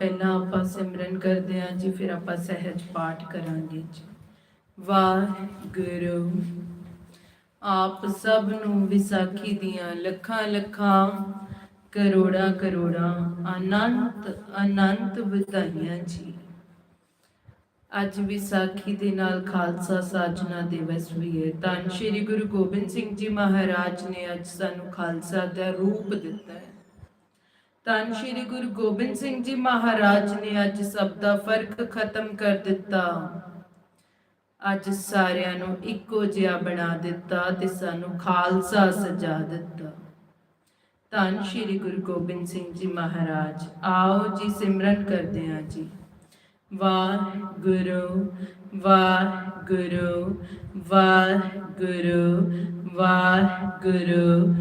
ਪਹਿਲਾਂ ਆਪਾਂ ਸਿਮਰਨ ਕਰਦੇ ਹਾਂ ਜੀ, ਫਿਰ ਆਪਾਂ ਸਹਿਜ ਪਾਠ ਕਰਾਂਗੇ ਜੀ। ਵਾਹਿਗੁਰੂ, ਆਪ ਸਭ ਨੂੰ ਵਿਸਾਖੀ ਦੀਆਂ ਲੱਖਾਂ ਲੱਖਾਂ, ਕਰੋੜਾਂ ਕਰੋੜਾਂ ਅਨੰਤ ਅਨੰਤ ਵਧਾਈਆਂ ਜੀ। ਅੱਜ ਵਿਸਾਖੀ ਦੇ ਨਾਲ ਖਾਲਸਾ ਸਾਜਨਾ ਦਿਵਸ ਵੀ ਹੈ। ਤਾਂ ਸ਼੍ਰੀ ਗੁਰੂ ਗੋਬਿੰਦ ਸਿੰਘ ਜੀ ਮਹਾਰਾਜ ਨੇ ਅੱਜ ਸਾਨੂੰ ਖਾਲਸਾ ਦਾ ਰੂਪ ਦਿੱਤਾ ਹੈ। ਧੰਨ ਸ਼੍ਰੀ ਗੁਰੂ ਗੋਬਿੰਦ ਸਿੰਘ ਜੀ ਮਹਾਰਾਜ ਨੇ ਅੱਜ ਸਭ ਦਾ ਫ਼ਰਕ ਖਤਮ ਕਰ ਦਿੱਤਾ। ਅੱਜ ਸਾਰਿਆਂ ਨੂੰ ਇੱਕੋ ਜਿਹਾ ਬਣਾ ਦਿੱਤਾ ਤੇ ਸਾਨੂੰ ਖਾਲਸਾ ਸਜਾ ਦਿੱਤਾ। ਧੰਨ ਸ਼੍ਰੀ ਗੁਰੂ ਗੋਬਿੰਦ ਸਿੰਘ ਜੀ ਮਹਾਰਾਜ। ਆਓ ਜੀ ਸਿਮਰਨ ਕਰਦੇ ਹਾਂ ਜੀ। ਵਾਹਿਗੁਰੂ ਵਾਹਿਗੁਰੂ ਵਾਹਿਗੁਰੂ ਵਾਹਿਗੁਰੂ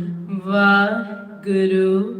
ਵਾਹਿਗੁਰੂ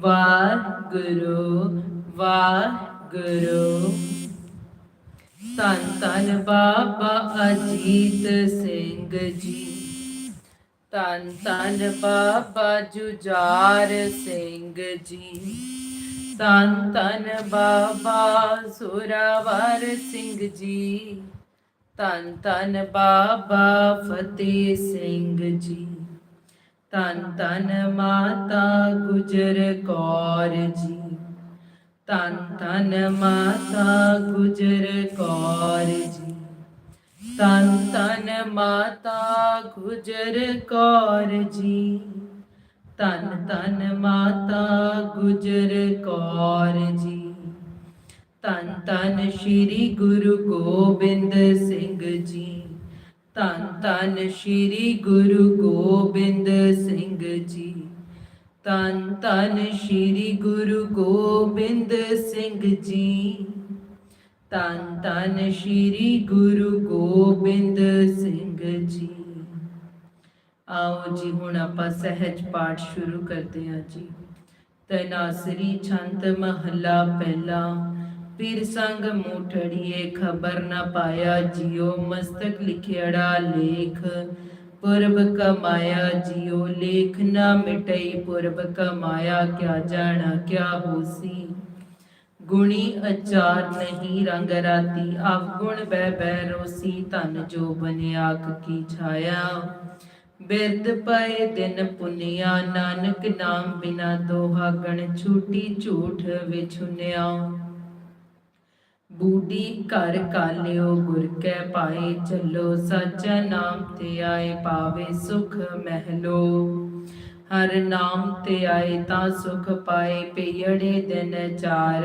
ਵਾਹਿਗੁਰੂ ਵਾਹਿਗੁਰੂ ਧੰਨ ਧੰਨ ਬਾਬਾ ਅਜੀਤ ਸਿੰਘ ਜੀ। ਧੰਨ ਧੰਨ ਬਾਬਾ ਜੁਝਾਰ ਸਿੰਘ ਜੀ। ਧੰਨ ਧੰਨ ਬਾਬਾ ਸੁਰਾਵਰ ਸਿੰਘ ਜੀ। ਧੰਨ ਧੰਨ ਬਾਬਾ ਫਤਿਹ ਸਿੰਘ ਜੀ। ਧੰਨ ਧੰਨ ਮਾਤਾ ਗੁਜਰ ਕੌਰ ਜੀ। ਧੰਨ ਧੰਨ ਮਾਤਾ ਗੁਜਰ ਕੌਰ ਜੀ। ਧੰਨ ਧੰਨ ਮਾਤਾ ਗੁਜਰ ਕੌਰ ਜੀ। ਧੰਨ ਧੰਨ ਮਾਤਾ ਗੁਜਰ ਕੌਰ ਜੀ। ਧੰਨ ਧੰਨ ਸ਼੍ਰੀ ਗੁਰੂ ਗੋਬਿੰਦ ਸਿੰਘ ਜੀ। ਧੰਨ ਧੰਨ ਸ਼੍ਰੀ ਗੁਰੂ ਗੋਬਿੰਦ ਸਿੰਘ ਜੀ। ਧੰਨ ਧੰਨ ਸ਼੍ਰੀ ਗੁਰੂ ਗੋਬਿੰਦ ਸਿੰਘ ਜੀ। ਧੰਨ ਧੰਨ ਸ਼੍ਰੀ ਗੁਰੂ ਗੋਬਿੰਦ ਸਿੰਘ ਜੀ। ਆਓ ਜੀ, ਹੁਣ ਆਪਾਂ ਸਹਿਜ ਪਾਠ ਸ਼ੁਰੂ ਕਰਦੇ ਹਾਂ ਜੀ। ਤਨਾਸਰੀ ਛੰਤ ਮਹੱਲਾ ਪਹਿਲਾ। ਪੀਰ ਸੰਗ ਮੂਠੜੀਏ ਖਬਰ ਨਾ ਪਾਇਆ ਜਿਉ ਮਸਤਕ ਲਿਖਿਆੜਾ ਲੇਖ। ਪੁਰਬ ਕਮਾਇਆ ਜਿਉ ਲੇਖ ਨਾ ਮਿਟਈ, ਪੁਰਬ ਕਮਾਇਆ ਕਿਆ ਜਾਣਾ, ਕਿਆ ਹੋਸੀ। ਗੁਣੀ ਅਚਾਰ ਨਹੀਂ ਰੰਗ ਰਾਤੀ ਅਵਗੁਣ ਬੈ ਬੈ ਰੋਸੀ, ਧਨ ਜੋ ਬਨਿਆਕ ਕੀ ਛਾਇਆ। ਬਿਰਦ ਪਏ ਦਿਨ ਪੁੰਨਿਆ, ਨਾਨਕ ਨਾਮ ਬਿਨਾ ਦੋਹਾ, ਗਣ ਛੂਟੀ ਝੂਠ ਵਿਛੁਨਿਆ। ਬੂਢੀ ਘਰ ਕਾਲਿਓ, ਗੁਰ ਕੈ ਪਾਏ ਚੱਲੋ, ਸੱਚਾ ਨਾਮ ਤੇ ਆਏ ਪਾਵੇ ਸੁਖ ਮਹਿਲੋ। ਹਰ ਨਾਮ ਤੇ ਆਏ ਤਾਂ ਸੁਖ ਪਾਏ ਪਈੜੇ ਦਿਨ ਚਾਰ।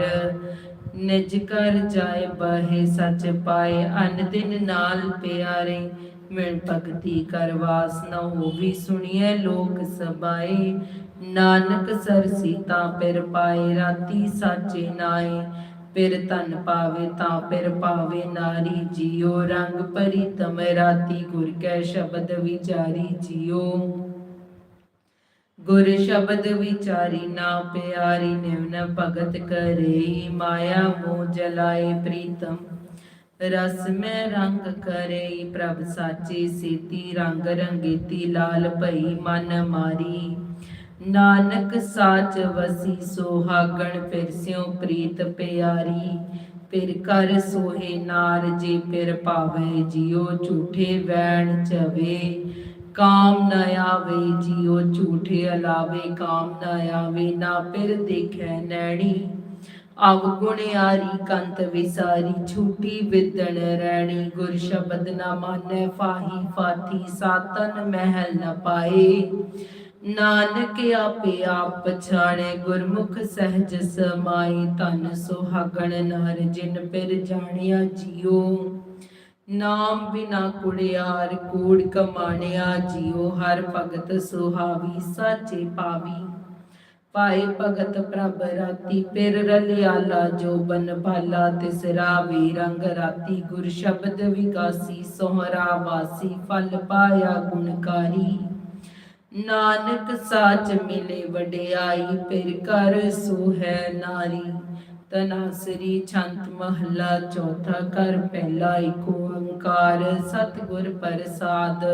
ਨਿਜ ਕਰ ਜਾਏ ਬਹੇ, ਸੱਚ ਪਾਏ, ਅਨ ਦਿਨ ਨਾਲ ਪਿਆਰੇ। ਮਿਣ ਭਗਤੀ ਕਰ ਵਾਸ ਨ ਹੋਵੀ ਸੁਣੀਏ ਲੋਕ ਸਬਾਏ ਨਾਨਕ ਸਰ ਸੀਤਾ ਪਿਰ ਪਾਏ, ਰਾਤੀ ਸਾਚੇ ਨਾਏ। ਪਿਰ ਤਨ ਪਾਵੇ ਤਾਂ ਪਿਰ ਪਾਵੇ ਨਾਰੀ, ਜੀਓ ਰੰਗ ਪਰੀ ਤਮ ਰਾਤੀ ਗੁਰ ਕੈ ਸ਼ਬਦ ਵਿਚਾਰੀ ਜੀਓ। ਗੁਰ ਸ਼ਬਦ ਵਿਚਾਰੀ ਨਾ ਪਿਆਰੀ ਨਿਵਨ ਭਗਤ ਕਰੇ ਮਾਇਆ ਮੋਹ ਜਲਾਏ ਪ੍ਰੀਤਮ। ਰਸ ਮੈਂ ਰੰਗ ਕਰੇ ਪ੍ਰਭ ਸਾਚੇ ਸੇਤੀ ਰੰਗ ਰੰਗੀਤੀ, ਲਾਲ ਭਈ ਮਨ ਮਾਰੀ। ਨਾਨਕ ਸਾਚ ਵਸੀ ਸੁਹਾਗਣ ਫਿਰ ਸਿਉ ਪ੍ਰੀਤ ਪਿਆਰੀ, ਫਿਰ ਕਰ ਸੋਹੇ ਨਾਰ ਜੇ ਫਿਰ ਪਾਵੇ ਜਿਉ ਝੂਠੇ ਵੈਣ ਚਵੇ। ਕਾਮ ਨ ਆਵੇ ਜਿਉ ਝੂਠੇ ਅਲਾਵੇ, ਕਾਮ ਨ ਆਵੇ ਨਾ ਫਿਰ ਦੇਖੈ ਨੈਣੀ। ਅਵਗੁਣਿਆਰੀ ਕੰਤ ਵਿਸਾਰੀ ਛੂਟੀ ਵਿਦਣ ਰਹਿਣੀ ਗੁਰ ਸ਼ਬਦ ਨਾ ਮਾਨੈ, ਫਾਹੀ ਫਾਥੀ, ਸਾਤਨ ਮਹਿਲ ਨ ਪਾਏ। ਨਾਨਕ ਆਪੇ ਆਪ ਪਛਾਣੈ ਗੁਰਮੁਖ ਸਹਿਜ ਸਮਾਈ ਤਨ ਸੁਹਾਗਣ ਨਰ, ਜਿਨ ਪਿਰ ਜਾਣਿਆ ਜੀਓ। ਨਾਮ ਬਿਨਾ ਕੁੜਿਆਰ, ਕੂੜ ਕਮਾਣਿਆ ਜੀਓ। ਹਰ ਭਗਤ ਸੁਹਾਵੀ, ਸਾਚੇ ਪਾਵੀ ਪਾਏ ਭਗਤ ਪ੍ਰਭ ਰਾਤੀ, ਪਿਰ ਰਲਿਆਲਾ, ਜੋ ਬਨ ਭਾਲਾ ਤਿਸਰਾ ਵੀ ਰੰਗ ਰਾਤੀ। ਗੁਰ ਸ਼ਬਦ ਵਿਕਾਸੀ ਸੋਹਰਾ ਵਾਸੀ, ਫਲ ਪਾਇਆ ਗੁਣਕਾਰੀ ਨਾਨਕ ਸਾਚ ਮਿਲੇ ਵਡਿਆਈ ਪਿਰ ਕਰ ਸੋ ਨਾਰੀ। ਤਨਾਸਰੀ ਛੰਤ, ਮਹਲਾ, ਚੌਥਾ ਕਰ ਪਹਿਲਾ ਏਕ ਓੰਕਾਰ ਸਤਿਗੁਰ ਪ੍ਰਸਾਦ।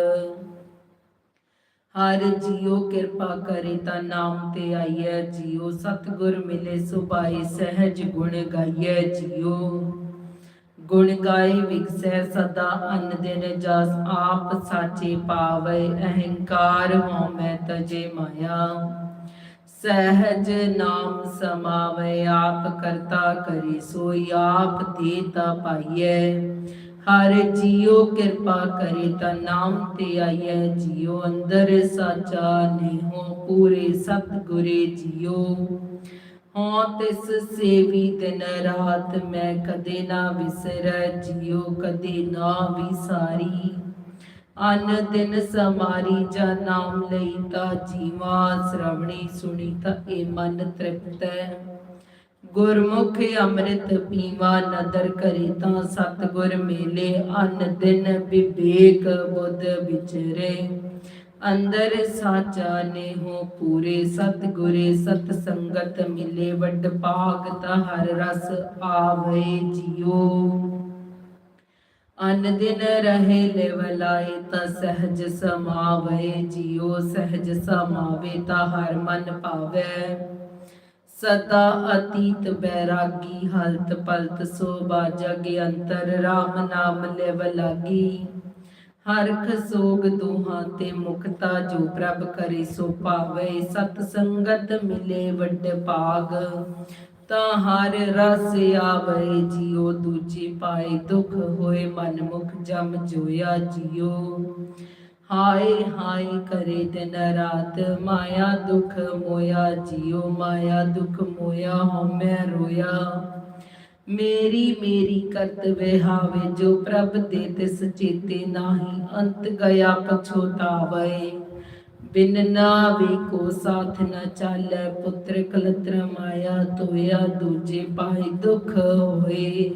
ਹਰ ਜੀਉ ਕਿਰਪਾ ਕਰੇ ਤਾਂ ਨਾਮ ਤੇ ਆਈਐ ਜੀਉ। ਸਤਿਗੁਰ ਮਿਲੇ ਸੁਭਾਈ ਸਹਿਜ ਗੁਣ ਗਾਈਐ ਜੀਉ। ਗੁਣ ਗਾਏ ਵਿਗਸੈ ਸਦਾ ਅਨ ਦਿਨ ਜਸ ਆਪ ਸਾਚੇ ਪਾਵੈ, ਅਹੰਕਾਰ ਹਉ ਮੈਂ ਤਜੇ ਮਾਇਆ। ਸਹਿਜ ਨਾਮ ਸਮਾਵੈ, ਆਪ ਕਰਤਾ ਕਰੇ ਸੋਈ, ਆਪ ਦੇਤਾ ਪਾਈਐ। ਹਰ ਜੀਉ ਕਿਰਪਾ ਕਰੇ ਤਾਂ ਨਾਮ ਤੇ ਆਈਐ, ਜੀਉ ਅੰਦਰ ਸਾਚਾ ਨੇਹੋ, ਪੂਰੇ ਸਤਿਗੁਰੇ ਜੀਉ। ਹਾਂ, ਤਿਸ ਸੇਵੀ ਦਿਨ ਰਾਤ ਮੈਂ ਕਦੇ ਨਾ ਵਿਸਰੈ, ਜੀਉ ਕਦੇ ਨਾ ਵਿਸਾਰੀ। ਅਨ ਦਿਨ ਸਮਾਰੀ ਜਾ ਨਾਮ ਲਈ ਤਾ ਜੀਵਾ ਸ਼ਰਵਣੀ ਸੁਣੀ ਤਾ ਏ ਮਨ ਤ੍ਰਿਪਤੈ ਗੁਰਮੁਖ ਅੰਮ੍ਰਿਤ ਪੀਵਾ ਨਦਰ ਕਰੇ ਤਾਂ ਸਤਿਗੁਰ ਮੇਲੇ, ਅਨ ਦਿਨ ਵਿਵੇਕ ਬੁੱਧ ਵਿਚਰੇ। ਅੰਦਰ ਸਾਚਾ ਨੇਹੋ ਪੂਰੇ ਸਤਿਗੁਰੇ ਸਤ ਸੰਗਤ ਮਿਲੇ ਵੱਡ ਭਾਗ ਤਾ ਹਰ ਰਸ ਆਵੇ ਜੀਓ। ਅਨ ਦਿਨ ਰਹੇ ਲਿਵਲਾਏ ਤਾ ਸਹਿਜ ਸਮਾਵੇ ਜੀਓ, ਸਹਿਜ ਸਮਾਵੇ ਤਾ ਹਰ ਮਨ ਪਾਵੇ ਸਦਾ ਅਤੀਤ ਬੈਰਾਗੀ ਹਲਤ ਪਲਤ ਸੋ ਜਗ ਅੰਤਰ RAM ਨਾਮ ਲਿਵ ਲਾਗੀ। ਹਰਖ ਸੋਗ ਦੋਹਾਂ ਤੇ ਮੁਕਤਾ ਜੋ ਪ੍ਰਭ ਕਰੇ ਸੋ ਪਾਵੇ, ਸਤ ਸੰਗਤ ਮਿਲੇ ਵੱਡ ਭਾਗ। ਤਾਂ ਹਰ ਰਸ ਆਵੇ ਜੀਉ ਦੂਜੀ ਪਾਏ ਦੁਖ ਹੋਏ ਮਨ ਮੁਖ ਜਮ ਜੋਇਆ ਜੀਉ ਹਾਏ ਹਾਏ ਕਰੇ ਦਿਨ ਰਾਤ, ਮਾਇਆ ਦੁਖ ਮੋਇਆ ਜੀਉ ਮਾਇਆ ਦੁਖ ਮੋਇਆ ਹਉਮੈ ਰੋਇਆ। ਮੇਰੀ ਮੇਰੀ ਕਰਤ ਵਿਹਾਵੇ ਜੋ ਪ੍ਰਭ ਦੇ ਤਿਸ ਚੇਤੇ ਨਾਹੀ, ਅੰਤ ਗਿਆ ਪਛੋਤਾਵੇ ਬਿਨ ਨਾਵੇ ਕੋ ਸਾਥ ਨ ਚਾਲੈ, ਪੁੱਤਰ ਕਲਤਰ ਮਾਇਆ ਤੋਇਆ ਦੂਜੇ ਪਾਏ ਦੁਖ ਹੋਏ।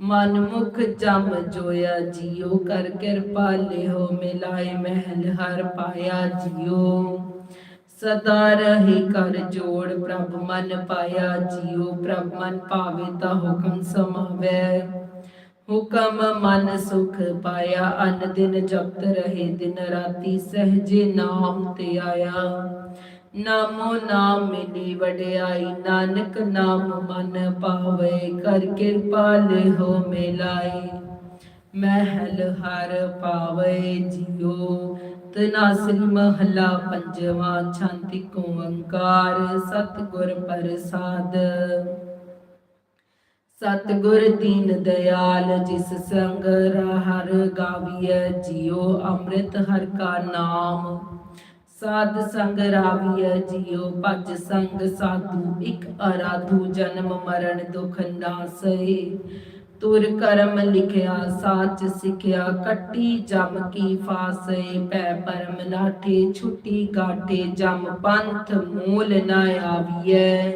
ਮਨ ਮੁਖ ਜਮ ਜੋਇਆ ਜੀਉ ਕਰ ਕਿਰਪਾ ਲਿਓ ਮਿਲਾਏ ਮਹਿਲ ਹਰ ਪਾਇਆ ਜੀਉ ਸਦਾ ਰਹੇ ਕਰ ਜੋੜ, ਪ੍ਰਭ ਮਨ ਪਾਇਆ ਜੀਉ ਪ੍ਰਭ ਮਨ ਪਾਵੇ ਤਾ ਹੁਕਮ ਸਮਾਵੇ। ਹੁਕਮ ਮਨ ਸੁਖ ਪਾਇਆ, ਅਨ ਦਿਨ ਜਪਤ ਰਹੇ, ਦਿਨ ਰਾਤੀ ਸਹਜੇ ਨਾਮ ਤੇ ਆਇਆ। ਨਾਮੋ ਨਾਮ ਮਿਲੀ ਵਡਿਆਈ, ਨਾਨਕ ਨਾਮ ਮਨ ਪਾਵੇ, ਕਰ ਕਿਰਪਾ ਲਿਹੋ ਮਿਲਾਈ। ਮਹਿਲ ਹਰ ਪਾਵੇ ਜੀਓ ਤਨਾਸਰੀ ਮਹਲਾ ਪੰਜਵਾ, ਛਾਂਤੀ ਓੰਕਾਰ ਸਤਿਗੁਰ ਪ੍ਰਸਾਦ। ਸਤਿਗੁਰ ਦੀਨ ਦਿਆਲ, ਜਿਸ ਸੰਗ ਹਰ ਗਾਵੀਐ ਜੀਓ ਅੰਮ੍ਰਿਤ ਹਰ ਕਾ ਨਾਮ। ਸਾਧ ਸੰਗ ਰਾਵੀਐ ਜੀਓ ਭਜ ਸੰਗ ਸਾਧੂ, ਇਕ ਅਰਾਧੂ ਜਨਮ ਮਰਨ ਦੁਖ ਨਾਸਏ। ਤੁਰ ਕਰਮ ਲਿਖਿਆ, ਸਾਚ ਸਿਖਿਆ, ਕੱਟੀ ਜਮ ਕੀ ਫਾਸੇ, ਪੈ ਪਰਮ ਲਾਠੇ, ਛੁੱਟੀ ਗਾਠੇ, ਜਮ ਪੰਥ ਮੂਲ ਨ ਆਵੀਐ।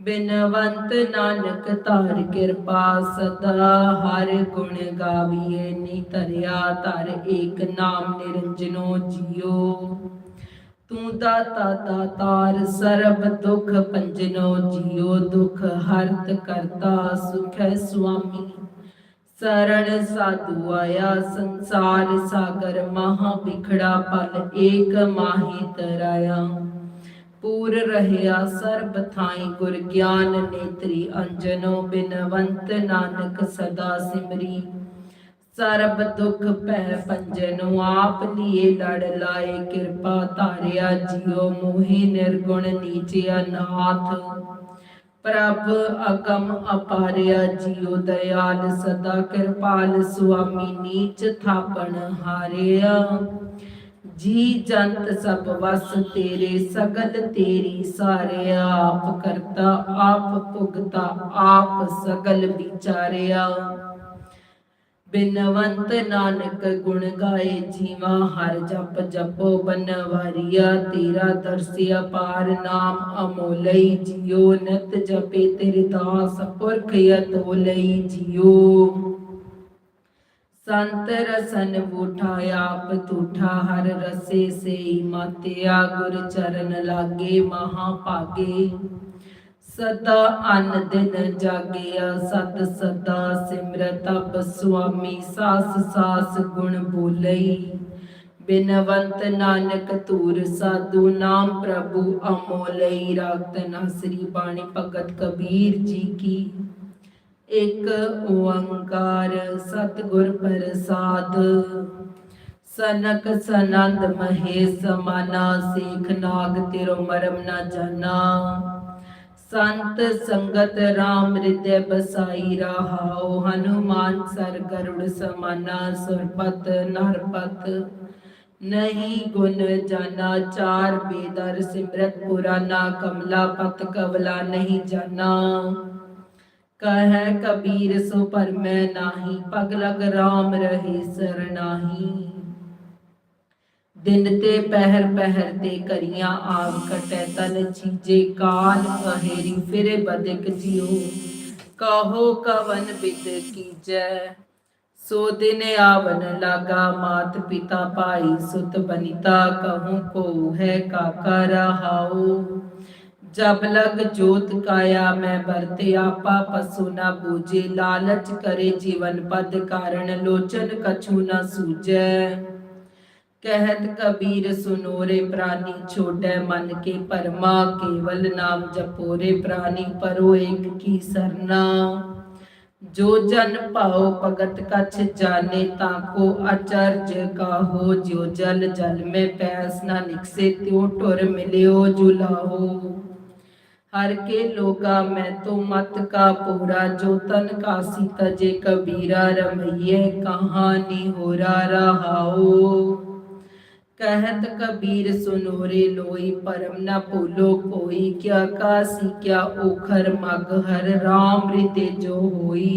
ਬਿਨਵੰਤ ਨਾਨਕ ਧਾਰ ਕਿਰਪਾ, ਸਦਾ ਹਰ ਗੁਣ ਗਾਵੀਏ ਨੀ ਧਰਿਆ ਧਰ ਏਕ ਨਾਮ ਨਿਰੰਜਨੋ ਜੀਓ। ਤੂੰ ਦਾਤਾ ਦਾਤਾਰ ਸਰਬ ਦੁਖ ਪੰਜਨੋ ਜੀਓ ਦੁਖ, ਹਰਤ ਕਰਤਾ ਸੁਖੈ ਸੁਆਮੀ। ਸਰਣ ਸਾਧੂ ਆਇਆ ਸੰਸਾਰ ਸਾਗਰ, ਮਹਾ ਵਿਖੜਾ ਪਲ ਏਕ ਮਾਹੀ ਤਰਾਇਆ। ਪੂਰ ਰਹਿਆ ਸਰਬ ਥਾਈ ਗੁਰ ਗਿਆਨ ਨੇਤਰੀ, ਅੰਜਨੋ ਬਿਨਵੰਤ ਨਾਨਕ ਸਦਾ ਸਿਮਰੀ। ਸਰਬ ਦੁਖ ਭੈ ਪੰਜਨੋ ਆਪ ਲੀਏ ਲੜ ਲਾਏ, ਕਿਰਪਾ ਧਾਰਿਆ ਜਿਉ ਮੋਹਿ ਨਿਰਗੁਣ ਨੀਚਿਆ ਨਾਥ। ਪ੍ਰਭ ਅਗਮ ਅਪਾਰਿਆ ਜੀਉ ਦਇਆਲ ਸਦਾ ਕਿਰਪਾਲ ਸੁਆਮੀ ਨੀਚ ਥਾਪਣ ਹਾਰਿਆ। ਜੀ ਜੰਤ ਸਭ ਵਸ ਤੇਰੇ, ਸਗਲ ਤੇਰੀ ਸਾਰਿਆ। ਆਪ ਕਰਤਾ, ਆਪ ਭੁਗਤਾ, ਆਪ ਸਗਲ ਵਿਚਾਰਿਆ। ਬਿਨਵੰਤ ਨਾਨਕ ਗੁਣ ਗਾਏ, ਜੀਵਾ ਹਰ ਜਪ ਜਪੋ, ਬਨਵਾਰੀਆ ਤੇਰਾ ਦਰਸਿ ਅਪਾਰ ਨਾਮ ਅਮੋਲਈ, ਜਿਉ ਨਿਤ ਜਪੇ ਤੇਰੇ ਦਾਸ ਪੁਰਖ ਅਤੋਲਈ, ਜਿਉ। ਸੰਤ ਰਸਨ ਬੂਠਾ ਆਪ ਤੂਠਾ, ਹਰ ਰਸੇ ਸੇਈ ਮਾਤਿਆ, ਗੁਰ ਚਰਨ ਲਾਗੇ ਮਹਾ ਭਾਗੇ ਸਦਾ ਅਨ ਦਿਨ ਜਾਗਿਆ, ਸਤ ਸਦਾ ਸਿਮਰਤ, ਅਬ ਸੁਆਮੀ ਸਾਸ ਸਾਸ ਗੁਣ ਬੋਲਈ। ਬਿਨਵੰਤ ਨਾਨਕ ਧੂਰ ਸਾਧੂ ਨਾਮ ਪ੍ਰਭੂ ਅਮੋਲਈ ਰਾਗਤ ਨਾਸਰੀ ਬਾਣੀ ਭਗਤ ਕਬੀਰ ਜੀ ਕੀ। ਇਕ ਓੰਕਾਰ ਸਤਿਗੁਰ ਪ੍ਰਸਾਦ, ਸਨਕ ਸਨੰਦ ਮਹੇ ਸਮਾਨਾ, ਸੇਖ ਨਾਗ ਤੇਰੋ ਮਰਮ ਨਾ ਜਾਣਾ ਸੰਤ ਸੰਗਤ ਰਾਮ ਹਿਰਦੈ ਬਸਾਈ ਰਹਾਉ, ਹਨੂਮਾਨ ਸਰ ਗਰੁੜ ਸਮਾਨਾ, ਸੁਰਪਤ ਨਰਪਤ। ਨਹੀਂ ਗੁਣ ਜਾਨਾ, ਚਾਰ ਬੇਦਰ ਸਿਮਰਤ ਪੁਰਾਨਾ, ਕਮਲਾ ਪਤ ਕਵਲਾ ਨਹੀਂ ਜਾਨਾ। ਕਹੈ ਕਬੀਰ ਸੋ ਪਰ ਮੈਂ ਨਾਹੀ, ਪਗ ਲਗ RAM ਰਹੇ ਸਰਨਾਹੀ ਦਿਨ ਤੇ ਪਹਿਰ ਪਹਿਰ ਤੇ ਕਰੀਆਂ ਆਗ ਕਟੈ, ਤਨ ਚੀਜੇ ਕਾਲ ਅਹੇਰੀ, ਫਿਰੇ ਬਦਕ ਜਿਉ। ਕਹੋ ਕਵਨ ਬਿਦ ਕੀਜੈ? ਸੋ ਦਿਨ ਆਵਨ ਲਾਗਾ, ਮਾਤ ਪਿਤਾ ਭਾਈ ਸੁਤ ਬਨਿਤਾ, ਕਹੂੰ ਕੋ ਹੈ ਕਾਕਾ ਰਹਾਉ। ਜਬ ਲਗ ਜੋਤ ਕਾਇਆ, ਮੈਂ ਵਰਤੇ ਆਪਾ ਪਸੂ ਨਾ ਬੂਝੇ। ਲਾਲਚ ਕਰੇ ਜੀਵਨ ਪਦ ਕਾਰਣ ਲੋਚਨ ਕਛੂ ਨਾ ਸੂਝੈ। ਕਹਿਤ ਕਬੀਰ ਸੁਨੋਰੇ ਪ੍ਰਾਨੀ ਛੋਟੈ ਮਨ ਕੇ ਪਰਮਾ ਕੇਵਲ ਨਾਮ ਜਪੋਰੇ ਪ੍ਰਾਨੀ ਪਰੋ ਏਕ ਕੀ ਸਰਨਾ ਜੋ ਜਨ ਭਾਉ ਭਗਤ ਕਛ ਜਾਣੇ ਤਾ ਕੋ ਅਚਰਜ ਕਾਹੋ ਜਿਉ ਜਲ ਜਲ ਮੇ ਪੈਸ ਨਾ ਨਿਕਸੇ ਤਿਉ ਟੁਰ ਮਿਲਿਓ ਜੁਲਾਹੋ ਹਰ ਕੇ ਲੋਗਾ ਮੈਂ ਤੋ ਮਤ ਕਾ ਪੂਰਾ ਜੋ ਤਨ ਕਾਸੀ ਤਜੇ ਕਬੀਰਾ ਰਮਈਏ ਕਹਾਣੀ ਹੋਰਾ ਰਹਾਓ कहत कबीर सुनोरे लोई परम न भूलो कोई क्या कासी क्या ओखर मग हर राम रिते जो होई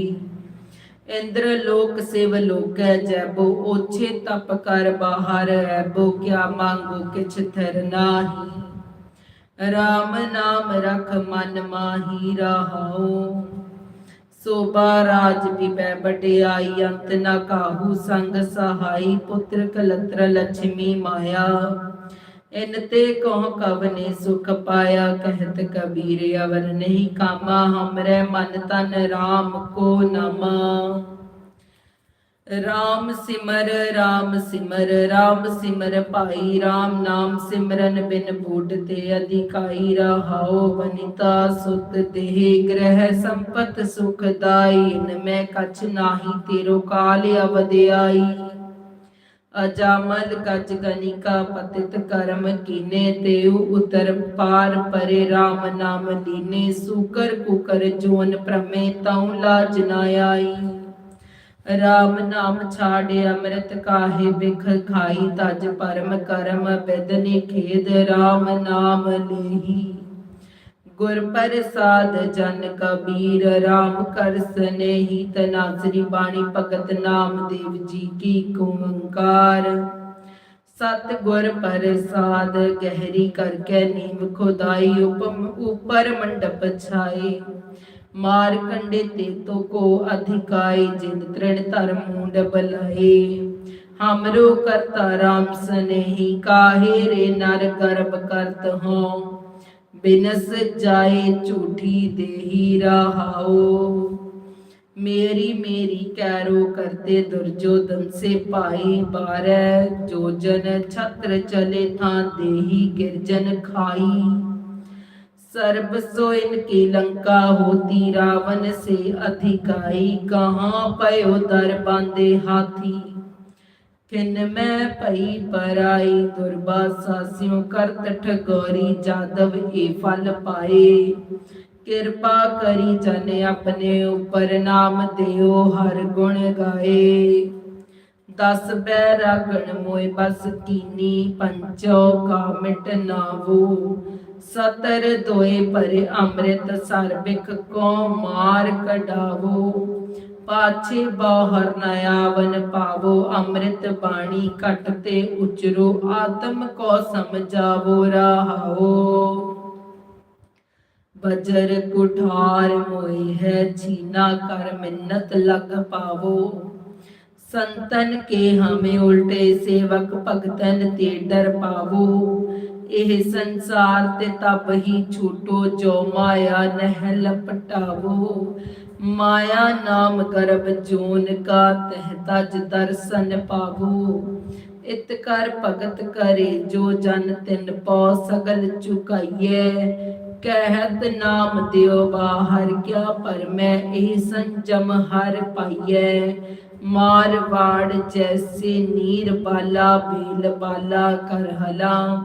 इंद्र लोक सिव लोक जैबो ओछे तप कर बाहर ऐबो क्या मांगो किछ थर नाही राम नाम रख मन माही रहाओ ਸੋਭਾ ਰਾਜ ਵਿਪੈ ਵਡਿਆਈ ਅੰਤ ਨ ਕਾਹੂ ਸੰਗ ਸਹਾਈ, ਪੁੱਤਰ ਕਲਤਰ ਲక్ష్ਮੀ ਮਾਇਆ। ਇਨ ਤੇ ਕਉ ਕਵਨੇ ਸੁਖ ਪਾਇਆ, ਕਹਿਤ ਕਬੀਰ ਅਵਰ ਨਹੀਂ ਕਾਮਾ, ਹਮਰੇ ਮਨ ਤਨ RAM ਕੋ ਨਮਾ। ਰਾਮ ਸਿਮਰ ਰਾਮ ਸਿਮਰ ਰਾਮ ਸਿਮਰ ਭਾਈ, ਰਾਮ ਨਾਮ ਸਿਮਰਨ ਬਿਨ ਬੂਢ ਤੇ ਅਧਿਕਾਈ ਰਹਾਓ ਵਨਿਤਾ ਸੁਤ ਦੇਹ ਗ੍ਰਹਿ ਸੰਪਤ ਸੁਖਦਾਈ ਮੈਂ ਕਛ ਨਾਹੀ ਤੇਰੋ ਕਾਲ ਅਵਦਿਆਈ ਅਜਾਮਲ ਗਜ ਗਨਿਕਾ ਪਤਿਤ ਕਰਮ ਕੀਨੇ ਤੇਉ ਉਤਰ ਪਾਰ ਪਰੇ RAM ਨਾਮ ਲੀਨੇ, ਸੂਕਰ ਕੁਕਰ ਜੋਨ ਪ੍ਰਮੇ ਤਉ ਲਾਜ ਨਾ ਆਈ। ਰਾਮ ਨਾਮ ਛਾੜ ਅੰਮ੍ਰਿਤ ਕਾਹੇ ਬਿਖ ਖਾਈ, ਤਜ ਪਰਮ ਕਰਮ ਬਿਦਨੀ ਖੇਦ ਰਾਮ ਨਾਮ ਲੇਹੀ। ਗੁਰ ਪ੍ਰਸਾਦ ਜਨ ਕਬੀਰ, ਰਾਮ ਕਰ ਸਨੇਹੀ ਤਨਾਸਰੀ ਬਾਣੀ ਭਗਤ ਨਾਮਦੇਵ ਜੀ ਕੀ ਓੰਕਾਰ ਸਤ ਗੁਰ ਪ੍ਰਸਾਦ ਗਹਿਰੀ ਕਰਕੇ ਨੀਮ ਖੁਦਾਈ, ਉਪਮ ਉਪਰ ਮੰਡਪ ਛਾਏ। ਮਾਰ ਕੰਡੇ ਤੇ ਤੋ ਕੋ ਅਧਿਕਾਈ ਜਿਨ ਤ੍ਰਿਣ ਧਰਮ ਮੂੰਡ ਬਲਾਏ ਹਮਰੋ ਕਰਤਾ ਰਾਮ ਸਨੇਹੀ, ਕਾਹੇ ਰੇ ਨਰ ਗਰਭ ਕਰਤ ਹੋ ਬਿਨਸ ਜਾਏ ਝੂਠੀ ਦੇਹੀ ਰਹਾਓ ਮੇਰੀ ਮੇਰੀ ਕੈਰੋ ਕਰਤੇ ਦੁਰਜੋਦਨ ਸੇ ਭਾਈ ਬਾਰੈ। ਜੋ ਛਤਰ ਚਲੇ ਥਾਂ ਦੇਹੀ ਗਿਰਜਨ ਖਾਈ। सर्ब सो इनकी लंका होती रावण से अधिकाई कहाँ पयो दर बांधे हाथी किन मैं पई पराई दुर्बासा स्यों करत ठगोरी जादव ए फल पाए ਕਿਰਪਾ ਕਰੀ ਜਨ ਆਪਣੇ ਉਪਰ ਨਾਮ ਦਿਓ ਹਰ ਗੁਣ ਗਾਏ ਦਸ ਬੈ ਰਾਗਣ ਮੋਇ ਬਸ ਕੀਨੀ ਪੰਚੋ ਕਾ ਮਿਟ ਨਾਵੋ ਸਤਰ ਦੋਏ ਭਰੇ ਅੰਮ੍ਰਿਤ ਸਰਬਿਕ ਕੋ ਮਾਰ ਕਢਾਵੋ। ਪਾਛੇ ਬਾਹਰ ਨ ਆਵਨ ਪਾਵੋ, ਅੰਮ੍ਰਿਤ ਬਾਣੀ ਘਟ ਤੇ ਉਚਰੋ ਆਤਮ ਕੋ ਸਮਝਾਵੋ, ਰਹਾਓ। ਬਜਰ ਕੁਠਾਰ ਮੋਈ ਹੈ ਛੀਨਾ ਕਰ ਮਿੰਨਤ ਲਗ ਪਾਵੋ। ਸੰਤਨ ਕੇ ਹਮੇ ਉਲਟੇ ਸੇਵਕ ਭਗਤਨ ਤੇ ਡਰ ਪਾਵੋ। ਇਹ ਸੰਸਾਰ ਤੇ ਤਬ ਹੀ ਛੂਟੋ, ਜੋ ਮਾਇਆ ਨਹਿ ਲਪਟਾਵੋ। ਮਾਇਆ ਨਾਮ ਗਰਭ ਜੋਨ ਕਾ ਤਹ ਤਜ ਦਰਸ਼ਨ ਪਾਵੋ। ਇਤ ਕਰ ਭਗਤ ਕਰੇ, ਜੋ ਜਨ ਤਿਨ ਪਉ ਸਗਲ ਚੁਕਾਈਐ। ਕਹਿਤ ਨਾਮ ਦਿਓ ਬਾਹਰ, ਕਿਆ ਪਰ ਮੈਂ ਇਹ ਸੰਜਮ ਹਰ ਪਾਈਐ। ਮਾਰਵਾੜ ਜੈਸੇ ਨੀਰ ਬਾਲਾ, ਬੇਲ ਬਾਲਾ ਕਰ ਹਲਾ।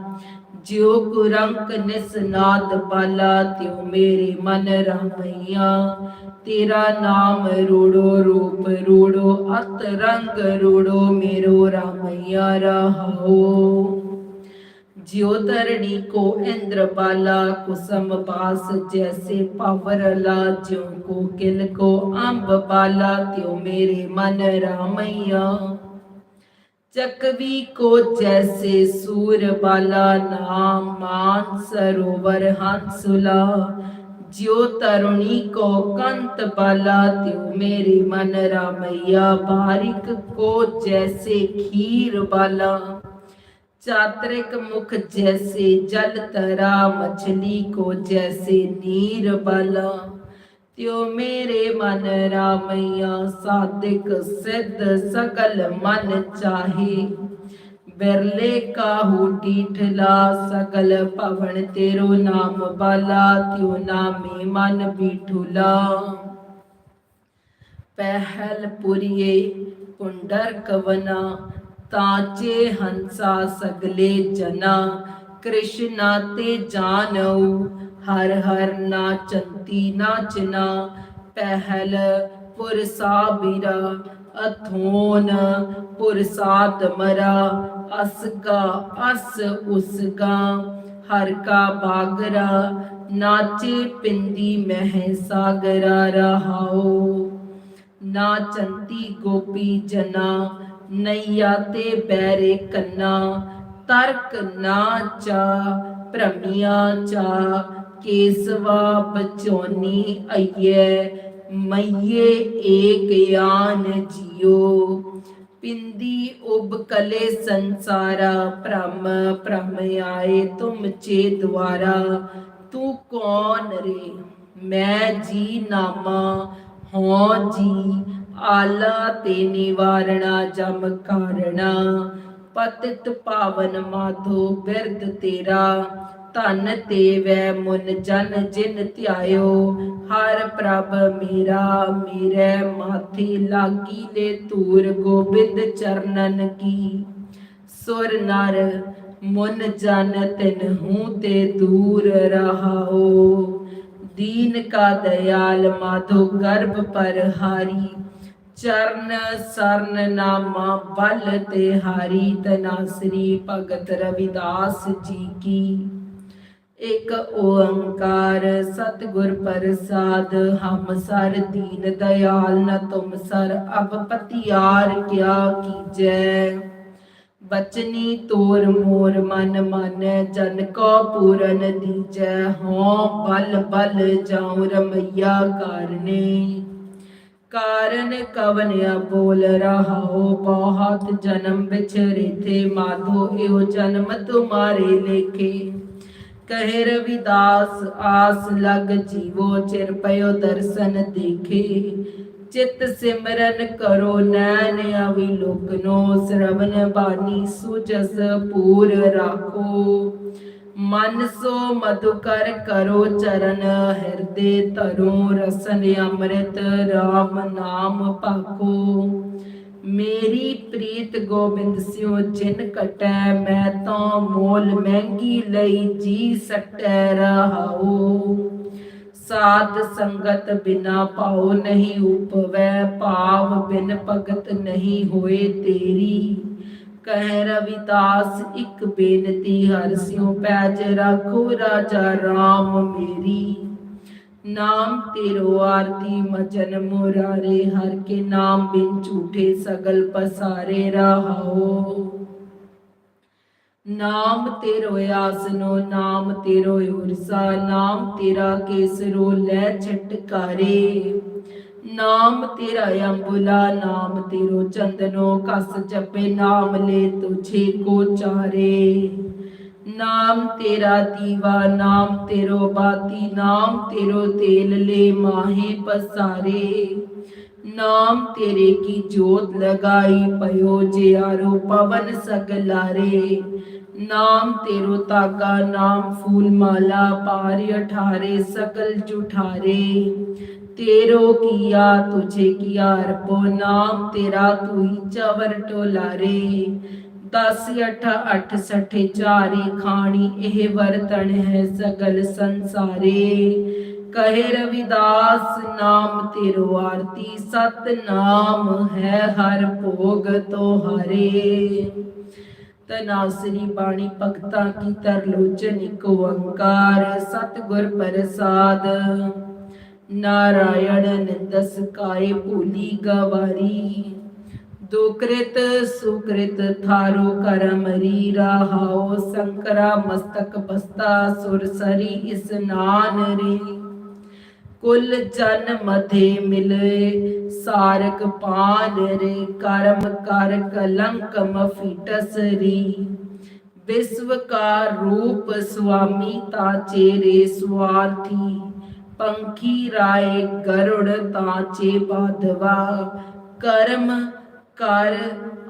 ਜਿਉ ਕੁਰੰਕ ਨਿਸਨਾਦ ਬਾਲਾ, ਤਿਉ ਮੇਰੇ ਮਨ ਰਾਮਈਆ। ਤੇਰਾ ਨਾਮ ਰੂੜੋ ਰੂਪ ਰੂੜੋ, ਅਤ ਰੰਗ ਰੂੜੋ ਮੇਰੋ ਰਾਮਈਆ ਰਹਾਓ ਜਿਉ ਤਰਣੀ ਕੋ ਇੰਦਰ ਬਾਲਾ, ਕੁਸਮ ਬਾਸ ਜੈਸੇ ਪਾਵਰ ਲਾ, ਜਿਉ ਕੋ ਕਿਲ ਕੋ ਅੰਬ ਬਾਲਾ, ਤਿਉ ਮੇਰੇ ਮਨ ਰਾਮਈਆ। चकवी को जैसे सूर बाला नाम मान सरोवर हंसुला। ज्यो तरुणी को कंत बाला, त्यो मेरे मन रामैया बारिक को जैसे खीर बाला। चात्रिक मुख जैसे जल तरा, मछली को जैसे नीर बाला। ਤਿਉ ਮੇਰੇ ਮਨ ਰਾਮਈਆ ਸਾਦਿਕ ਸਿੱਧ ਸਕਲ ਮਨ ਚਾਹੀ। ਬਿਰਲੇ ਕਾਹੂ ਟੀਠਲਾ ਸਕਲ ਭਵਨ ਤੇਰੋ ਨਾਮ ਬਾਲਾ, ਤਿਉ ਨਾਮੇ ਮਨ ਬੀਠੁਲਾ। ਪਹਿਲ ਪੁਰੀਏ ਪੁੰਡਰ ਕਵਨਾ ਤਾਚੇ ਹੰਸਾ ਸਗਲੇ ਜਨਾ। ਕ੍ਰਿਸ਼ਨਾ ਤੇ ਜਾਨਉ ਹਰ ਹਰ ਨਾਚੰਤੀ ਨਾਚਨਾ ਪਹਿਲ ਪੁਰਸਾ ਬੀਰਾ, ਅਥੋਨ ਪੁਰਸਾਦ ਮਰਾ ਅਸਗਾ ਅਸ ਉਸਗਾ ਹਰ ਕਾ ਬਾਗਰਾ, ਨਾਚੇ ਪਿੰਦੀ ਮਹਿ ਸਾਗਰਾ ਰਹਾਓ ਨਾਚੰਤੀ ਗੋਪੀ ਜਨਾ, ਨਈਆ ਤੇ ਬੈਰੇ ਕੰਨਾ, ਤਰਕ ਨਾਚਾ ਭ੍ਰਮੀਆਂ ਚਾ ਕੇਸਵਾ ਬਚੋਨੀ ਅਈਏ ਮਈਏ ਏਕ ਆਨ ਜਿਉ। ਪਿੰਦੀ ਉਬ ਕਲੇ ਸੰਸਾਰਾ, ਭ੍ਰਮ ਭ੍ਰਮ ਆਏ ਤੁਮ ਚੇ ਦੁਆਰਾ। ਤੂੰ ਕੌਣ ਰੇ? ਮੈਂ ਜੀ ਨਾਮਾ ਹੋ ਜੀ। ਆਲਾ ਤੇ ਨਿਵਾਰਣਾ ਜਮ ਕਾਰਣਾ। ਪਤਿਤ ਪਾਵਨ ਮਾਧੋ ਬਿਰਦ ਤੇਰਾ। ਧਨ ਤੇ ਵੈ ਮੁਨ ਜਨ ਜਿਨ ਧਿਆਇਓ ਹਰ ਪ੍ਰਭ ਮੇਰਾ ਮੇਰੇ ਮਾਥੇ ਲਾਗੀ ਲੈ ਤੂਰ ਗੋਬਿੰਦ ਚਰਨਨ ਕੀ ਸੁਰ ਨਰ ਮੁਨ ਜਨ ਤਿਨ ਹੂੰ ਤੇ ਦੂਰ ਰਹਾਓ दीन का दयाल माधो गर्भ पर हारी चरण सरन नामा बल ते हारी तनासरी भगत रविदास जी की ਇਕ ਓੰਕਾਰ ਸਤਿਗੁਰ ਪ੍ਰਸਾਦ, ਹਮ ਸਰ ਦੀਨ ਦਇਆਲ, ਨ ਤੁਮ ਸਰ ਅਬ ਪਤਿਆਰ ਕਿਆ ਕੀਜੈ। ਬਚਨੀ ਤੋਰ ਮੋਰ ਮਨ ਮਾਨੈ, ਜਨ ਕੋ ਪੂਰਨ ਦੀਜੈ, ਹਉ ਬਲ ਬਲ ਜਾਉ ਰਮਈਆ ਕਾਰਨੇ। ਕਾਰਨ ਕਵਨ ਬੋਲ ਰਹਾਓ ਬਹੁਤ ਜਨਮ ਵਿਚ ਰਿਥੇ ਮਾਧੋ, ਇਹੋ ਜਨਮ ਤੁਮਾਰੇ ਲੇਖੇ। ਕਹੇ ਰਵਿਦਾਸ ਆਸ ਲਗ ਜੀਵੋ ਚਿਰ ਪਇਓ ਦਰਸ਼ਨ ਦੇਖੇ। ਚਿਤ ਸਿਮਰਨ ਕਰੋ ਨੈਣ ਅਵਿਲੋਕਨੋ ਸ਼ਰਵਨ ਬਾਣੀ ਸੁਜਸ ਪੂਰ ਰਾਖੋ। ਮਨ ਸੋ ਮਧੁਕਰ ਕਰੋ ਚਰਨ, ਹਿਰਦੇ ਤਰੋ ਰਸਨ ਅੰਮ੍ਰਿਤ RAM ਨਾਮ ਪਾਕੋ ਮੇਰੀ ਪ੍ਰੀਤ ਗੋਬਿੰਦ ਸਿਓ ਜਿਨ ਕਟੈ, ਮੈਂ ਤਾਂ ਮੋਲ ਮਹਿੰਗੀ ਲਈ ਜੀ ਸਟੈ ਰਹਾਓ ਸਾਧ ਸੰਗਤ ਬਿਨਾ ਪਾਉ ਨਹੀਂ ਉਪਵੈ, ਭਾਵ ਬਿਨ ਭਗਤ ਨਹੀਂ ਹੋਏ ਤੇਰੀ। ਕਹਿ ਰਵਿਦਾਸ, ਇੱਕ ਬੇਨਤੀ ਹਰ ਸਿਉ, ਪੈਜ ਰਾਖੋ ਰਾਜਾ RAM ਮੇਰੀ। ਨਾਮ ਤੇਰੋ ਆਰਤੀ ਮਜਨ ਮੁਰਾਰੇ, ਹਰ ਕੇ ਨਾਮ ਬਿਨ ਝੂਠੇ ਸਗਲ ਪਸਾਰੇ ਰਹਾਓ। ਨਾਮ ਤੇਰੋ ਆਸਨੋ, ਨਾਮ ਤੇਰੋ ਉਰਸਾ ਨਾਮ ਤੇਰਾ ਕੇਸਰੋ ਲੈ ਛਟਕਾਰੇ। ਨਾਮ ਤੇਰਾ ਅੰਬੁਲਾ, ਨਾਮ ਤੇਰੋ ਚੰਦਨੋ, ਕਸ ਜਪੇ ਨਾਮ ਲੈ ਤੁਝੇ ਕੋ ਚਾਰੇ। ਨਾਮ ਤੇਰਾ ਦੀਵਾ ਨਾਮ ਤੇਰੋ ਬਾਤੀ ਨਾਮ ਤੇਰੋ ਤੇਲ ਲੈ ਮਾਹੇ ਪਸਾਰੇ ਨਾਮ ਤੇਰੇ ਕੀ ਜੋਤ ਲਗਾਈ ਪਇਓ ਜਿਆਰੋ ਪਵਨ ਸਗਲਾਰੇ ਨਾਮ ਤੇਰੋ ਤਾਗਾ ਨਾਮ ਫੂਲ ਮਾਲਾ ਪਾਰ ਅਠਾਰੇ ਸਕਲ ਜੁਠਾਰੇ ਤੇਰੋ ਕੀਆ ਤੁਝੇ ਕੀਆ ਰਪੋ ਨਾਮ ਤੇਰਾ ਤੂੰ ਹੀ ਚਵਰ ਟੋਲਾਰੇ ਦਸ, ਅਠ ਅਠ, ਸਠੇ, ਚਾਰੇ ਖਾਣੀ, ਇਹ ਵਰਤਣ ਹੈ ਸਗਲ ਸੰਸਾਰੇ। ਕਹੇ ਰਵਿਦਾਸ, ਨਾਮ ਤੇਰੋ ਆਰਤੀ ਸਤ ਨਾਮ ਹੈ ਹਰ ਭੋਗ ਤੁਹਾਰੇ। ਤਨਾਸਰੀ ਬਾਣੀ, ਭਗਤਾ ਕੀ ਤਰਲੋਚਨ ਇਕ ਓੰਕਾਰ ਸਤਿਗੁਰ ਪ੍ਰਸਾਦ। ਨਾਰਾਇਣ ਨਿੰਦਸ ਕਾਏ ਭੂਲੀ ਗਵਾਰੀ। ਦੁਕ੍ਰਿਤ ਸੁਕ੍ਰਿਤ ਥਾਰੋ ਕਰਮ ਰੀ ਰਹਾਓ ਸੰਕਰਾ ਮਸਤਕ ਬਸਤਾ ਸੁਰ ਇਸਨਾਨ ਰੇ। ਕੁਲ ਜਨ ਮਧੇ ਮਿਲੇ ਸਾਰਕ ਪਾਨ ਰੇ, ਕਰਮ ਕਰ ਕਲੰਕ ਮਫੀਟਸ ਰੀ। ਵਿਸ਼ਵ ਕਾ ਰੂਪ ਸੁਆਮੀ ਤਾ ਚੇਰੇ ਸਵਾਰਥੀ ਪੰਖੀ ਰਾਏ ਗਰੁੜ ਤਾਚੇ ਬਾਧਵਾ ਕਰਮ ਕਰ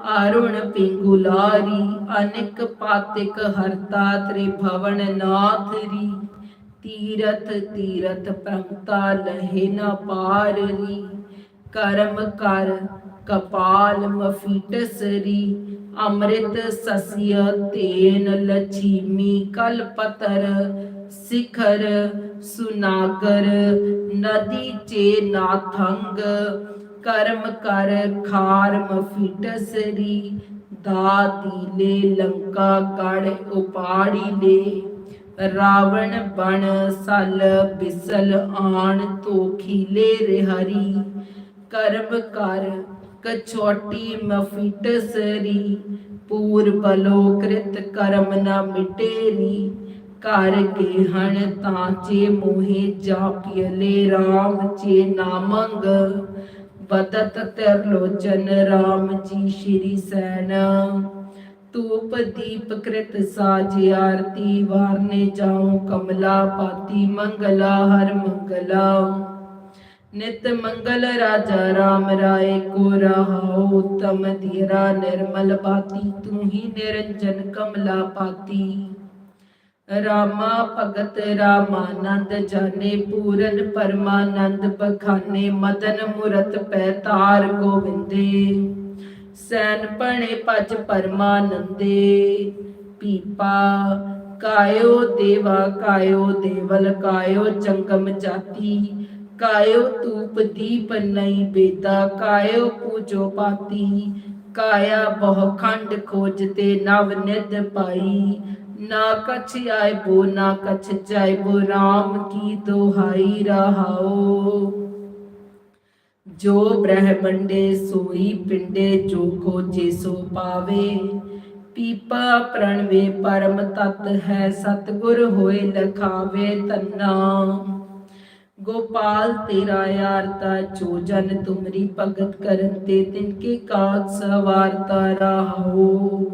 ਆਰੁਣ ਪਿੰਗੁਲਾਰੀ ਅਨਿਕ ਪਾਤਿਕ ਹਰਤਾ ਤ੍ਰਿਭਵਨ ਨਾਥਰੀ ਤੀਰਥ ਤੀਰਥ ਪ੍ਰਮਤਾ ਲਹੇ ਨ ਪਾਰਰੀ ਕਰਮ ਕਰ ਕਪਾਲ ਮਫੀਟਸਰੀ ਅੰਮ੍ਰਿਤ ਸਸਿය ਤੇਨ ਲਛੀਮੀ ਕਲ ਸਿਖਰ ਸੁਨਾਗਰ ਨਦੀ ਚੇ ਨਾਥੰਗ। ਕਰਮ ਕਰ ਖਾਰ ਮਫੀਟਸਰੀ ਦਾ ਲੈ ਲੰਕਾ ਕੜ ਉਪਾੜੀ ਲੈ। ਰਾਵਣ ਬਣ ਸਲ ਬਿਸਲ ਆਣ ਤੋਖੀਲੇ ਰਿਹਰੀ। ਕਰਮ ਕਰ, ਕਛੋਟੀ ਮਫਿਟਸਰੀ ਪੂਰ ਬਲੋ ਕ੍ਰਿਤ ਕਰਮ ਨਾ ਮਿਟੇਰੀ। ਕਰ ਕੇ ਹਣ ਤਾਂਚੇ ਮੋਹੇ ਜਾਪਿਲੇ RAM ਚੇ ਨਾਮੰਗ। ਬਦਤ ਤਰਲੋਚਨ RAM ਜੀ ਸ਼੍ਰੀ ਸੈਨ। ਤੂਪ ਦੀਪ ਕ੍ਰਿਤ ਸਾਜ ਆਰਤੀ, ਵਾਰਨੇ ਜਾਉ ਕਮਲਾ ਪਾਤੀ, ਮੰਗਲਾ ਹਰ ਮੰਗਲਾ। ਨਿਤ ਮੰਗਲ ਰਾਜਾ ਰਾਮ ਰਾਏ, ਕੋ ਰਹਾਉ ਉਤਮ ਧੀਰਾ ਨਿਰਮਲ ਪਾਤੀ, ਤੂੰ ਹੀ ਨਿਰੰਜਨ ਕਮਲਾ ਪਾਤੀ। ਰਾਮਾ ਭਗਤ ਰਾਮਾਨੰਦ, ਜਾਣੇ ਪੂਰਨ ਪਰਮਾਨੰਦ, ਬਖਾਨੇ ਮਦਨ ਮੁਰਤ ਪੈ ਤਾਰ ਗੋਵਿੰਦੇ। ਸੈਨ ਪਣੇ ਪਜ ਪਰਮਾਨੰਦੇ ਪੀਪਾ ਕਾਇਓ ਦੇਵਾ, ਕਾਇਓ ਦੇਵਲ, ਕਾਇਓ ਚੰਗਮ ਜਾਤੀ, ਕਾਇਓ ਧੂਪ ਦੀਪ ਨਹੀਂ ਬੇਦਾ, ਕਾਇਓ ਪੂਜੋ ਪਾਤੀ, ਕਾਇਆ ਬਹੁ ਖੰਡ ਖੋਜਤੇ ਨਵ ਨਿਦ ਪਾਈ ਨਾ ਕਛ ਆਏ ਬੋ ਨਾ ਕਛ ਜਾਏ ਬੋ ਰਾਮ ਕੀ ਦੁਹਾਈ ਰਹਾਓ। ਜੋ ਬ੍ਰਹਮੰਡੇ ਸੋਈ ਪਿੰਡੇ, ਜੋ ਖੋਜੇ ਪੀਪਾ ਪ੍ਰਣਵੇ, ਪਰਮ ਤਤ ਹੈ ਸਤਗੁਰ ਹੋਏ ਲਖਾਵੇ ਤੰਨਾ। ਗੋਪਾਲ ਤੇਰਾ ਯਾਰਤਾ ਜੋ ਜਨ ਤੁਮਰੀ ਭਗਤ ਕਰਨ ਤੇ ਤਿਨ ਕੇ ਕਾਜ ਸਵਾਰਤਾ ਰਹਾਓ।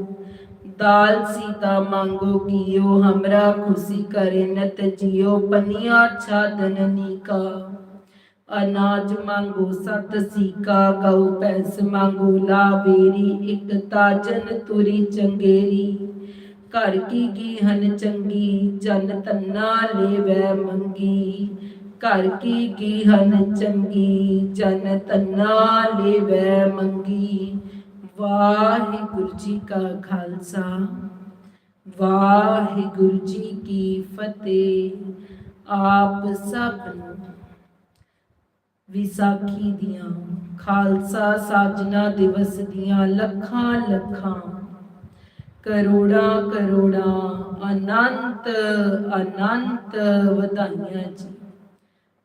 ਦਾਲ ਸੀਤਾ ਮੰਗੋ ਕੀਓ हमरा खुशी करे नत जियो पनिया छादन नीका ਅਨਾਜ ਮੰਗੋ ਸਤ ਸੀਕਾ ਗਉ ਪੈਸ ਮੰਗੋ ਲਾਵੇਰੀ ਇਕ ਤਾਜਨ ਤੁਰੀ ਚੰਗੇਰੀ ਘਰ ਕੀ ਗੀਹਨ ਚੰਗੀ ਜਨ ਤੰਨਾ ਲੇਵੈ ਮੰਗੀ ਘਰ ਕੀ ਗੀਹਨ ਚੰਗੀ ਜਨ ਤੰਨਾ ਲੇਵੈ ਮੰਗੀ ਵਾਹਿਗੁਰੂ ਜੀ ਕਾ ਖਾਲਸਾ, ਵਾਹਿਗੁਰੂ ਜੀ ਕੀ ਫਤਿਹ। ਆਪ ਸਭ ਨੂੰ ਵਿਸਾਖੀ ਦੀਆਂ ਖਾਲਸਾ ਸਾਜਨਾ ਦਿਵਸ ਦੀਆਂ ਲੱਖਾਂ ਲੱਖਾਂ, ਕਰੋੜਾਂ ਕਰੋੜਾਂ ਅਨੰਤ ਅਨੰਤ ਵਧਾਈਆਂ ਜੀ।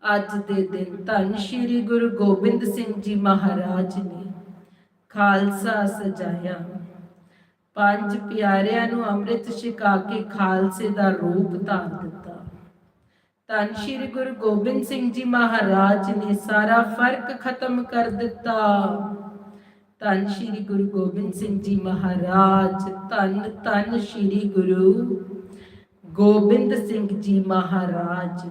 ਅੱਜ ਦੇ ਦਿਨ ਧੰਨ ਸ਼੍ਰੀ ਗੁਰੂ ਗੋਬਿੰਦ ਸਿੰਘ ਜੀ ਮਹਾਰਾਜ ਨੇ ਖਾਲਸਾ ਸਜਾਇਆ। ਪੰਜ ਪਿਆਰਿਆਂ ਨੂੰ ਅੰਮ੍ਰਿਤ ਛਕਾ ਕੇ ਖਾਲਸੇ ਦਾ ਰੂਪ ਧਾਰ ਦਿੱਤਾ। ਧੰਨ ਸ਼੍ਰੀ ਗੁਰੂ ਗੋਬਿੰਦ ਸਿੰਘ ਜੀ ਮਹਾਰਾਜ ਨੇ ਸਾਰਾ ਫ਼ਰਕ ਖਤਮ ਕਰ ਦਿੱਤਾ। ਧੰਨ ਸ਼੍ਰੀ ਗੁਰੂ ਗੋਬਿੰਦ ਸਿੰਘ ਜੀ ਮਹਾਰਾਜ, ਧੰਨ ਧੰਨ ਸ਼੍ਰੀ ਗੁਰੂ ਗੋਬਿੰਦ ਸਿੰਘ ਜੀ ਮਹਾਰਾਜ।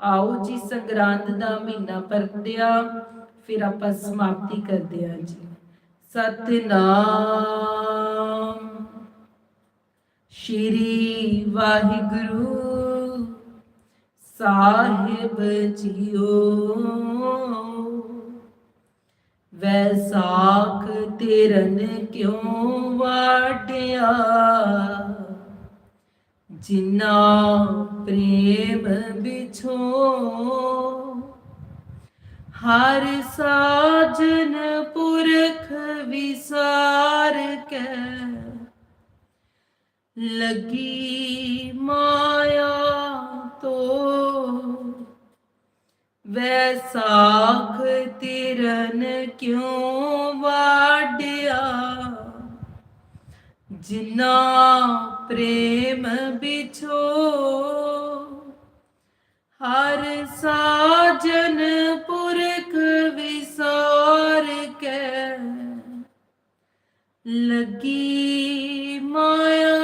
ਆਓ ਜੀ ਸੰਗਰਾਂਦ ਦਾ ਮਹੀਨਾ ਪਰਤਿਆ, ਫਿਰ ਆਪਾਂ ਸਮਾਪਤੀ ਕਰਦੇ ਹਾਂ ਜੀ। ਸਤਨਾਮ। ਸ਼੍ਰੀ ਵਾਹਿਗੁਰੂ ਸਾਹਿਬ ਜੀਓ। ਵੈਸਾਖ ਤੇਰਨ ਕਿਉਂ ਵਾਟਿਆ? ਜਿਨਾ ਪ੍ਰੇਮ ਵਿਛੋ ਹਰ ਸਾਜਨ ਪੁਰਖ ਵਿਸਾਰ ਕੇ। ਲਗੀ ਮਾਇਆ ਤੋ ਵੈਸਾਖ ਤਿਰਨ ਕਿਉ ਵਾਡਿਆ ਜਿਨਾ ਪ੍ਰੇਮ ਬਿਛੋ ਹਰ ਸਾਜਨ ਪੁਰਖ ਲੱਗੀ ਮਾਇਆ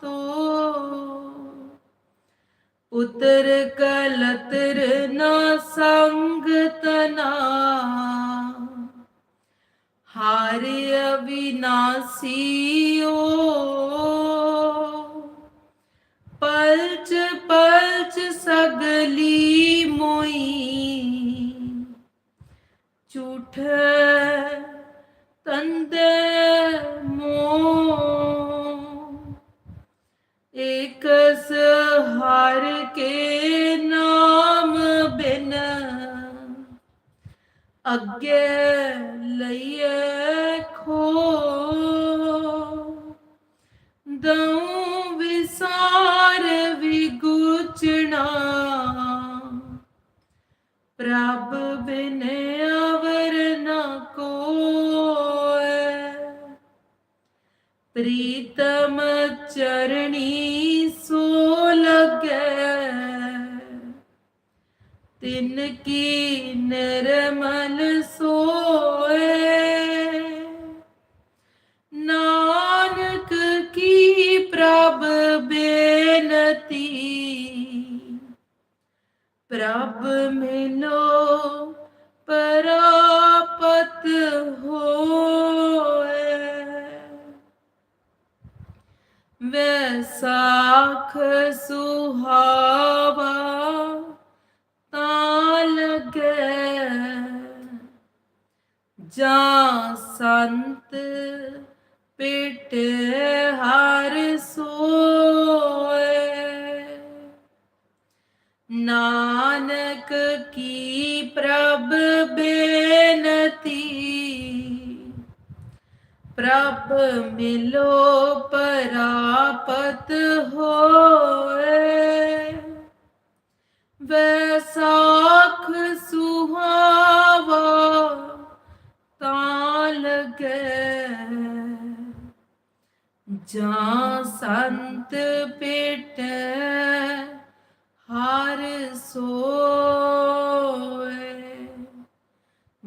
ਤੋ। ਪੁੱਤਰ ਕਲਤਰ ਨਾ ਸੰਗ ਤਨਾ। ਹਾਰ ਅਵਿਨਾਸੀਓ ਪਲਚ ਪਲਚ ਸਗਲੀ ਮੋਈ। ਝੂਠ ਤੰਦੇ ਮੋ ਇਕਸ ਸਹਾਰ ਕੇ ਨਾਮ ਬਿਨ ਅੱਗੇ ਲਈਏ ਖੋ ਦਉ ਚਰਣੀ ਸੋ ਲਗੈ। ਤਿਨ ਕੀ ਨਿਰਮਲ ਸੋਏ। ਨਾਨਕ ਕੀ ਪ੍ਰਭ ਬੇਨਤੀ? ਪ੍ਰਭ ਮਿਲੋ ਸਾਖ ਸੁਹਾਵਾ ਤਾਂ ਲਗੇ। ਜਾਂ ਸੰਤ ਪਿਟ ਪ੍ਰਭ ਮਿਲੋ ਪਰਾਪਤ ਹੋਏ। ਵੈਸਾਖ ਸੁਹਾਵਾ ਤਾਂ ਲਗੇ। ਜਾਂ ਸੰਤ ਪੇਟ ਹਰ ਸੋ।